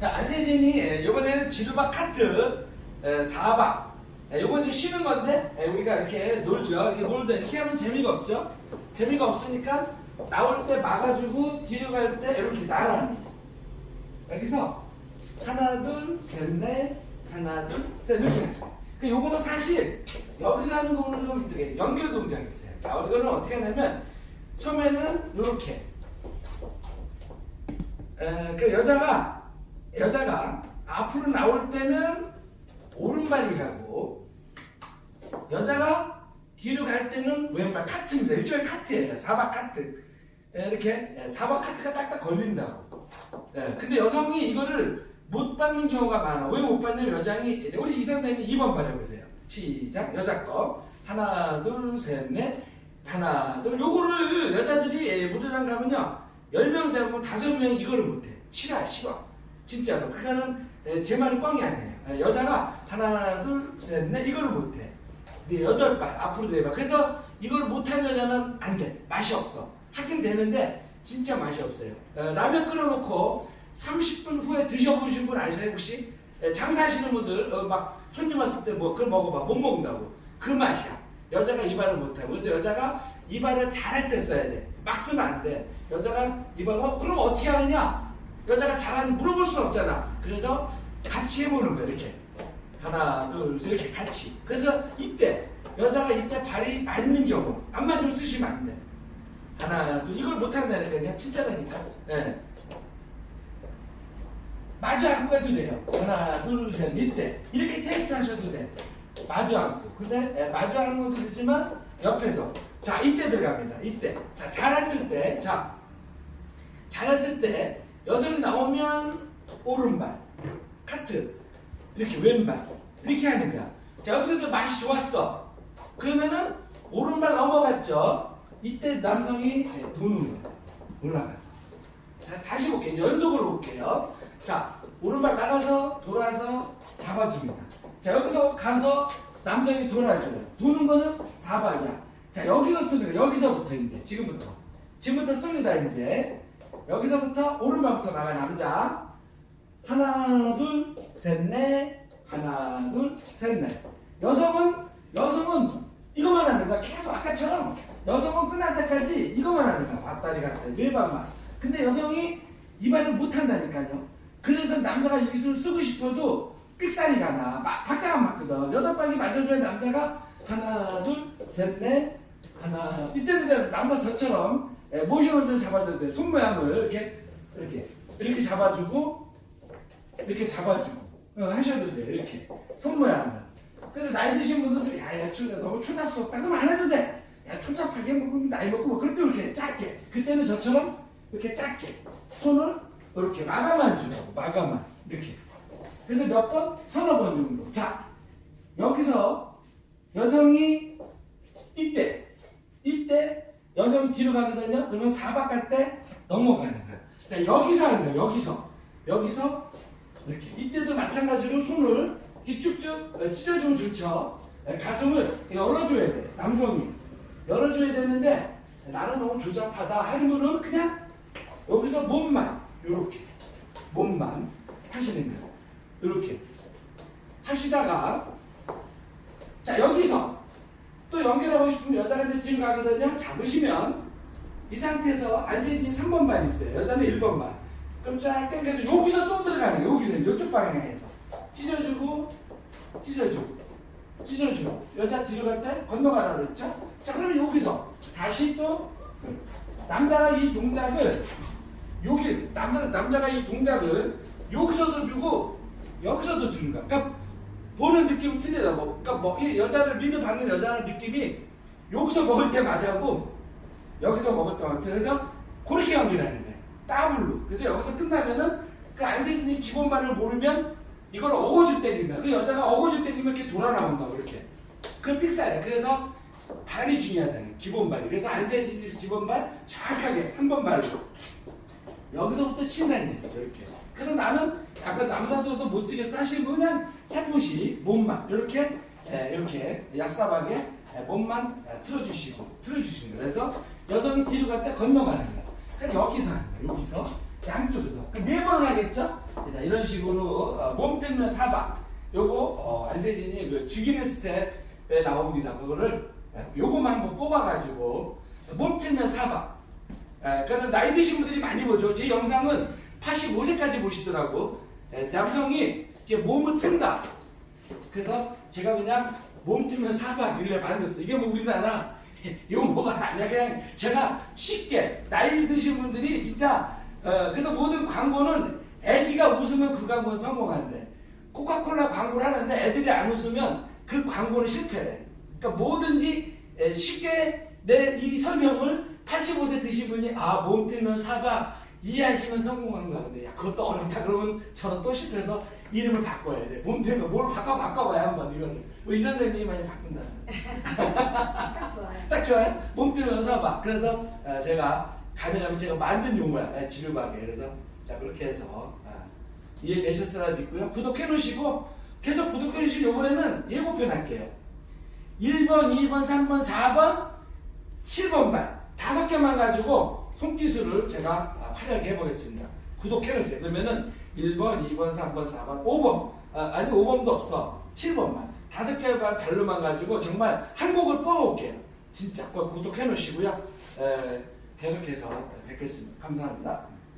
자, 안세진이 예, 이번에는 지루박 카트 에, 4박. 예, 요건 이제 쉬는 건데 예, 우리가 이렇게 놀죠. 이렇게 놀다 이렇게 하면 재미가 없죠. 재미가 없으니까 나올 때 막아주고 뒤로 갈 때 이렇게 나란히. 여기서 하나 둘셋넷 하나 둘셋 이렇게. 그 요거는 사실 여기서 하는 거는 좀 되게 연결 동작이 있어요. 자, 이거는 어떻게 하냐면 처음에는 이렇게. 에, 그 여자가 여자가 앞으로 나올 때는 오른발이 가고 여자가 뒤로 갈 때는 왼발 카트입니다. 일종의 카트예요. 사박 카트. 에, 이렇게 에, 사박 카트가 딱딱 걸린다고. 예, 근데 여성이 이거를 못 받는 경우가 많아. 왜 못 받냐면 여장이 우리 이 선생님 2번 발해보세요. 시작. 여자 거 하나 둘 셋 넷 하나 둘 요거를 여자들이 예, 무대장 가면요 10명 잡으면 5명이 이거를 못해. 싫어 싫어. 진짜로. 예, 제 말은 뻥이 아니에요. 예, 여자가 하나 둘 셋 넷 이거를 못해. 네 여덟 발 앞으로 네 발. 그래서 이걸 못한 여자는 안 돼. 맛이 없어. 하긴 되는데 진짜 맛이 없어요. 어, 라면 끓여놓고 30분 후에 드셔보신 분 아세요 혹시? 예, 장사하시는 분들 어, 막 손님 왔을 때 뭐 그걸 먹어봐 못 먹는다고 그 맛이야. 여자가 이발을 못하고 그래서 여자가 이발을 잘할 때 써야 돼. 막 쓰면 안 돼. 여자가 이발 어, 그럼 어떻게 하느냐? 여자가 잘하는 물어볼 수는 없잖아. 그래서 같이 해보는 거야 이렇게. 하나, 둘, 셋 이렇게 같이. 그래서 이때 여자가 이때 발이 맞는 경우 안 맞으면 쓰시면 안 돼. 하나, 둘 이걸 못한다니까 그냥 진짜라니까. 예. 마주 앉고 해도 돼요. 하나, 둘, 셋 이때 이렇게 테스트 하셔도 돼. 마주 앉고. 근데 예, 마주 앉는 것도 되지만 옆에서. 자 이때 들어갑니다. 이때. 자 잘했을 때. 자 잘했을 때 여성이 나오면 오른발 카트 이렇게 왼발 이렇게 하는 거야. 자 여기서도 맛이 좋았어. 그러면은 오른발 넘어갔죠. 이때 남성이 도는 거야. 올라가서. 자 다시 볼게요. 연속으로 볼게요. 자 오른발 나가서 돌아서 잡아줍니다. 자 여기서 가서 남성이 돌아줘요. 도는 거는 4박이야. 자 여기서 쓰는 거 여기서부터 이제 지금부터 지금부터 씁니다 이제 여기서부터 오른발부터 나가 남자. 하나 둘 셋 넷. 하나 둘 셋 넷. 여성은 여성은 이것만 거야. 계속 아까처럼. 여성은 끝날 때까지 이것만 거야. 왔다리 갔다리 네 발만. 근데 여성이 이 발을 못 한다니까요. 그래서 남자가 이 기술을 쓰고 싶어도 삑사리가 나. 막, 박자가 맞거든. 여덟 발이 맞아줘야 남자가 하나 둘 셋 넷. 하나. 이때는 남자 저처럼 예, 모션을 좀 잡아줘야 돼. 손 모양을 이렇게 이렇게 이렇게 잡아주고 이렇게 잡아주고 어, 하셔도 돼. 이렇게 손 모양을. 근데 나이 드신 분들은 야야 초 너무 초잡스럽다 그럼 안 해도 돼. 야 초잡하게 뭐 나이 먹고 뭐때 이렇게 짧게. 그때는 저처럼 이렇게 짧게 손을 이렇게 마감만 주라고 마감만 이렇게. 그래서 몇 번? 서너 번 정도. 자 여기서 여성이 이때 이때 여성이 뒤로 가거든요. 그러면 갈때 넘어가는 거예요. 그러니까 여기서 하는 거예요. 여기서 여기서 이렇게 이때도 마찬가지로 손을 이렇게 쭉쭉 어, 찢어주면 좋죠. 예, 가슴을 열어줘야 돼. 남성이 열어줘야 되는데 나는 너무 조잡하다 분은 그냥 여기서 몸만 이렇게 몸만 하시는 거예요. 이렇게 하시다가 자 여기서 또 여자가 이제 뒤로 가거든요. 잡으시면 이 상태에서 안 세진 3번 발 있어요. 여자는 1번 발. 그럼 쫙 당겨서 여기서 또 들어가는 거예요. 여기서 이쪽 방향에서 찢어주고 찢어주고 찢어주고 여자 뒤로 갈 때 건너가라 그랬죠. 자 그러면 여기서 다시 또 남자가 이 동작을 여기 남자 남자가 이 동작을 여기서도 주고 여기서도 주는 거야. 그러니까 보는 느낌은 틀리다. 뭐, 그러니까 뭐, 이 여자를 리드 받는 여자의 느낌이 여기서 먹을 때마다고 여기서 먹을 때마다 그래서 그렇게 연기하는 거예요. 더블로. 그래서 여기서 끝나면은 그 안세진이 기본반을 모르면 이걸 어거지 때린다. 그 여자가 어거지 때리면 이렇게 돌아 나온다고 이렇게. 그 픽사예요. 그래서 발이 중요하다는 기본발이. 그래서 안세진이 기본발 정확하게 3번 발로. 여기서부터 친다는 얘기죠. 이렇게. 그래서 나는 약간 남사 써서 못 쓰겠어 하시는 분은 살포시 몸만 이렇게 에, 이렇게 얍삽하게 에, 몸만 에, 틀어주시고 틀어주시는 거예요. 그래서 여성이 뒤로 갈 때 건너가는 거예요. 그러니까 여기서 하는 거예요. 여기서 양쪽에서 그러니까 네 번을 하겠죠. 자, 이런 식으로 어, 몸틀면 사박. 요거 어, 안세진이 그 죽이는 스텝에 나옵니다. 그거를 예, 요거만 한번 뽑아가지고 몸 틀면 사박. 예, 그러니까 나이 드신 분들이 많이 보죠. 제 영상은 85세까지 보시더라고. 예, 남성이 이렇게 몸을 튼다. 그래서 제가 그냥 몸 틀면 사박 이래 만들었어요. 이게 뭐 우리나라 용어가 아니야. 그냥 제가 쉽게 나이 드신 분들이 진짜 어, 그래서 모든 광고는 애기가 웃으면 그 광고는 성공한대. 코카콜라 광고를 하는데 애들이 안 웃으면 그 광고는 실패래. 그러니까 뭐든지 에, 쉽게 내 이 설명을 85세 드신 분이 아 몸 틀면 사박 이해하시면 성공한 건데 야 그것도 어렵다 그러면 저는 또 실패해서 이름을 바꿔야 돼. 몸 틀면 뭘 바꿔 바꿔봐야 한번 이거는. 우리 이 선생님이 많이 바꾼다. 딱 좋아요. 딱 좋아요. 몸 틀면 사박. 그래서 어, 제가 가능하면 제가 만든 용어야 예, 지루하게 그래서 자 그렇게 해서 아, 이해되셨으라 믿고요. 구독해 놓으시고 계속 구독해 놓으시고 이번에는 예고편 할게요. 1번, 2번, 3번, 4번, 7번만 다섯 개만 가지고 손기술을 제가 아, 화려하게 해보겠습니다. 구독해 놓으세요. 그러면은 1번, 2번, 3번, 4번, 5번 아, 아니 5번도 없어. 7번만 다섯 개만 발로만 가지고 정말 한 곡을 뽑아올게요. 진짜 꼭 구독해 놓으시고요. 에, 계속해서 뵙겠습니다. 감사합니다.